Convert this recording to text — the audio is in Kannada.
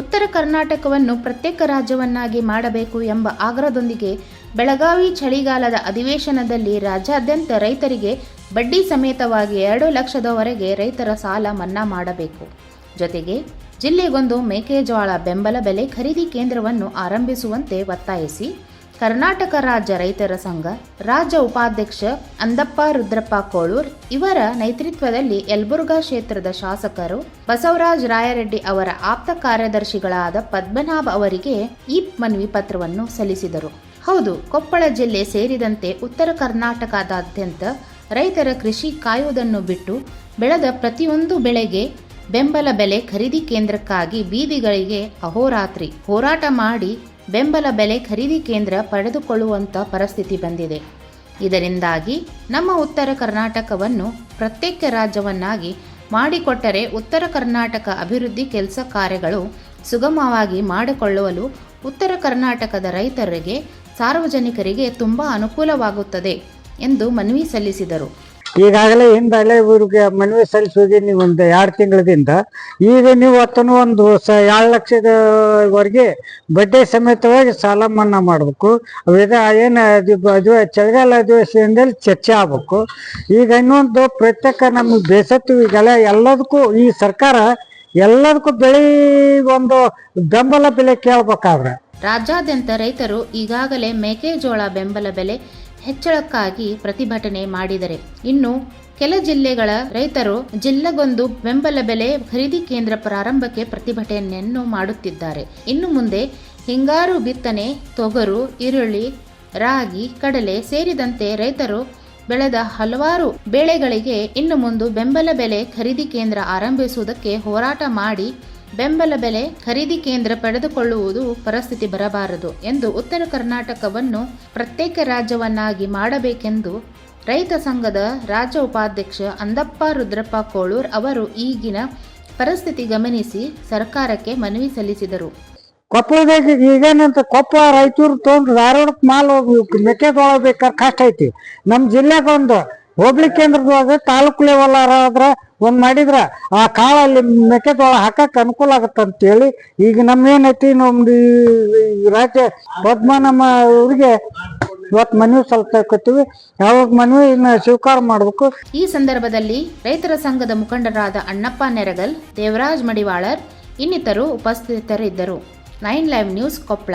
ಉತ್ತರ ಕರ್ನಾಟಕವನ್ನು ಪ್ರತ್ಯೇಕ ರಾಜ್ಯವನ್ನಾಗಿ ಮಾಡಬೇಕು ಎಂಬ ಆಗ್ರಹದೊಂದಿಗೆ ಬೆಳಗಾವಿ ಚಳಿಗಾಲದ ಅಧಿವೇಶನದಲ್ಲಿ ರಾಜ್ಯಾದ್ಯಂತ ರೈತರಿಗೆ ಬಡ್ಡಿ ಸಮೇತವಾಗಿ ಎರಡು ಲಕ್ಷದವರೆಗೆ ರೈತರ ಸಾಲ ಮನ್ನಾ ಮಾಡಬೇಕು. ಜೊತೆಗೆ ಜಿಲ್ಲೆಗೊಂದು ಮೇಕೆಜೋಳ ಬೆಂಬಲ ಬೆಲೆ ಖರೀದಿ ಕೇಂದ್ರವನ್ನು ಆರಂಭಿಸುವಂತೆ ಒತ್ತಾಯಿಸಿ ಕರ್ನಾಟಕ ರಾಜ್ಯ ರೈತರ ಸಂಘ, ರಾಜ್ಯ ಉಪಾಧ್ಯಕ್ಷ ಅಂದಪ್ಪ ರುದ್ರಪ್ಪ ಕೋಳೂರ್, ಇವರ ನೇತೃತ್ವದಲ್ಲಿ ಯಲಬುರ್ಗಾ ಕ್ಷೇತ್ರದ ಶಾಸಕರು ಬಸವರಾಜ್ ರಾಯರೆಡ್ಡಿ ಅವರ ಆಪ್ತ ಕಾರ್ಯದರ್ಶಿಗಳಾದ ಪದ್ಮನಾಭ ಅವರಿಗೆ ಈ ಮನವಿ ಪತ್ರವನ್ನು ಸಲ್ಲಿಸಿದರು. ಹೌದು, ಕೊಪ್ಪಳ ಜಿಲ್ಲೆ ಸೇರಿದಂತೆ ಉತ್ತರ ಕರ್ನಾಟಕದಾದ್ಯಂತ ರೈತರ ಕೃಷಿ ಕಾಯುವುದನ್ನು ಬಿಟ್ಟು ಬೆಳೆದ ಪ್ರತಿಯೊಂದು ಬೆಳೆಗೆ ಬೆಂಬಲ ಬೆಲೆ ಖರೀದಿ ಕೇಂದ್ರಕ್ಕಾಗಿ ಬೀದಿಗಳಿಗೆ ಅಹೋರಾತ್ರಿ ಹೋರಾಟ ಮಾಡಿ ಬೆಂಬಲ ಬೆಲೆ ಖರೀದಿ ಕೇಂದ್ರ ಪಡೆದುಕೊಳ್ಳುವಂಥ ಪರಿಸ್ಥಿತಿ ಬಂದಿದೆ. ಇದರಿಂದಾಗಿ ನಮ್ಮ ಉತ್ತರ ಕರ್ನಾಟಕವನ್ನು ಪ್ರತ್ಯೇಕ ರಾಜ್ಯವನ್ನಾಗಿ ಮಾಡಿಕೊಟ್ಟರೆ ಉತ್ತರ ಕರ್ನಾಟಕ ಅಭಿವೃದ್ಧಿ ಕೆಲಸ ಕಾರ್ಯಗಳು ಸುಗಮವಾಗಿ ಮಾಡಿಕೊಳ್ಳಲು ಉತ್ತರ ಕರ್ನಾಟಕದ ರೈತರಿಗೆ ಸಾರ್ವಜನಿಕರಿಗೆ ತುಂಬ ಅನುಕೂಲವಾಗುತ್ತದೆ ಎಂದು ಮನವಿ ಸಲ್ಲಿಸಿದರು. ಈಗಾಗಲೇ ಹಿಂದಲ್ಲೇ ಇವ್ರಿಗೆ ಮನವಿ ಸಲ್ಲಿಸಿ ನೀವು ಒಂದು ಎರಡು ತಿಂಗಳದಿಂದ ಈಗ ನೀವು ಹತ್ತನು ಒಂದು ಸ ಎರಡು ಲಕ್ಷದವರೆಗೆ ಬಡ್ಡಿ ಸಮೇತವಾಗಿ ಸಾಲ ಮನ್ನಾ ಮಾಡಬೇಕು. ಅವಿದ ಏನು ಅದು ಚಳಿಗಾಲ ಅಧಿವೇಶನದಲ್ಲಿ ಚರ್ಚೆ ಆಗ್ಬೇಕು. ಈಗ ಇನ್ನೊಂದು ಪ್ರತ್ಯೇಕ ನಮಗೆ ಬೇಸತ್ತು ಈಗೆಲ್ಲ ಎಲ್ಲದಕ್ಕೂ ಈ ಸರ್ಕಾರ ಎಲ್ಲದಕ್ಕೂ ಬೆಳೆ ಒಂದು ಬೆಂಬಲ ಬೆಲೆ ಕೇಳ್ಬೇಕಾದ್ರೆ. ರಾಜ್ಯಾದ್ಯಂತ ರೈತರು ಈಗಾಗಲೇ ಮೆಕ್ಕೆಜೋಳ ಬೆಂಬಲ ಬೆಲೆ ಹೆಚ್ಚಳಕ್ಕಾಗಿ ಪ್ರತಿಭಟನೆ ಮಾಡಿದರೆ. ಇನ್ನು ಕೆಲ ಜಿಲ್ಲೆಗಳ ರೈತರು ಜಿಲ್ಲೆಗೊಂದು ಬೆಂಬಲ ಬೆಲೆ ಖರೀದಿ ಕೇಂದ್ರ ಪ್ರಾರಂಭಕ್ಕೆ ಪ್ರತಿಭಟನೆಯನ್ನು ಮಾಡುತ್ತಿದ್ದಾರೆ. ಇನ್ನು ಮುಂದೆ ಹಿಂಗಾರು ಬಿತ್ತನೆ, ತೊಗರು, ಈರುಳ್ಳಿ, ರಾಗಿ, ಕಡಲೆ ಸೇರಿದಂತೆ ರೈತರು ಬೆಳೆದ ಹಲವಾರು ಬೆಳೆಗಳಿಗೆ ಇನ್ನು ಮುಂದೆ ಬೆಂಬಲ ಬೆಲೆ ಖರೀದಿ ಕೇಂದ್ರ ಆರಂಭಿಸುವುದಕ್ಕೆ ಹೋರಾಟ ಮಾಡಿ ಬೆಂಬಲ ಬೆಲೆ ಖರೀದಿ ಕೇಂದ್ರ ಪಡೆದುಕೊಳ್ಳುವುದು ಪರಿಸ್ಥಿತಿ ಬರಬಾರದು ಎಂದು ಉತ್ತರ ಕರ್ನಾಟಕವನ್ನು ಪ್ರತ್ಯೇಕ ರಾಜ್ಯವನ್ನಾಗಿ ಮಾಡಬೇಕೆಂದು ರೈತ ಸಂಘದ ರಾಜ್ಯ ಉಪಾಧ್ಯಕ್ಷ ಅಂದಪ್ಪ ರುದ್ರಪ್ಪ ಕೋಳೂರ್ ಅವರು ಈಗಿನ ಪರಿಸ್ಥಿತಿ ಗಮನಿಸಿ ಸರ್ಕಾರಕ್ಕೆ ಮನವಿ ಸಲ್ಲಿಸಿದರು. ಕೊಪ್ಪಳದಾಗ ಈಗೇನಂತ ಕೊಪ್ಪ ರಾಯಚೂರು ತೊಗೊಂಡು ಧಾರವಾಡಕ್ಕೆ ಮಾಲ್ ಹೋಗ್ಬೇಕು ಮೆಕ್ಕೆಜೋಳ ಬೇಕಾದ್ರೆ ಕಷ್ಟ ಐತಿ. ನಮ್ಮ ಜಿಲ್ಲೆಗೆ ಒಂದು ಹೋಗ್ಲಿ ಕೇಂದ್ರದೊಳಗೆ ತಾಲೂಕು ಲೆವೆಲ್ ಆದ್ರೆ ಒಂದ್ ಮಾಡಿದ್ರ ಆ ಕಾಳಲ್ಲಿ ಮೆಕ್ಕೆಜೋಳ ಹಾಕಕ್ ಅನುಕೂಲ ಆಗತ್ತ ಅಂತೇಳಿ ಈಗ ನಮ್ಗೇನೈತಿ ನಮ್ದು ರಾಜ್ಯ ಪದ್ಮನಾಮ ಅವ್ರಿಗೆ ಇವತ್ತು ಮನವಿ ಸಲ್ಲಿಸಕತ್ತೀವಿ. ಯಾವಾಗ ಮನವಿನ ಸ್ವೀಕಾರ ಮಾಡ್ಬೇಕು. ಈ ಸಂದರ್ಭದಲ್ಲಿ ರೈತರ ಸಂಘದ ಮುಖಂಡರಾದ ಅಣ್ಣಪ್ಪ ನೆರಗಲ್, ದೇವರಾಜ್ ಮಡಿವಾಳರ್ ಇನ್ನಿತರು ಉಪಸ್ಥಿತರಿದ್ದರು. Nine live news Koppal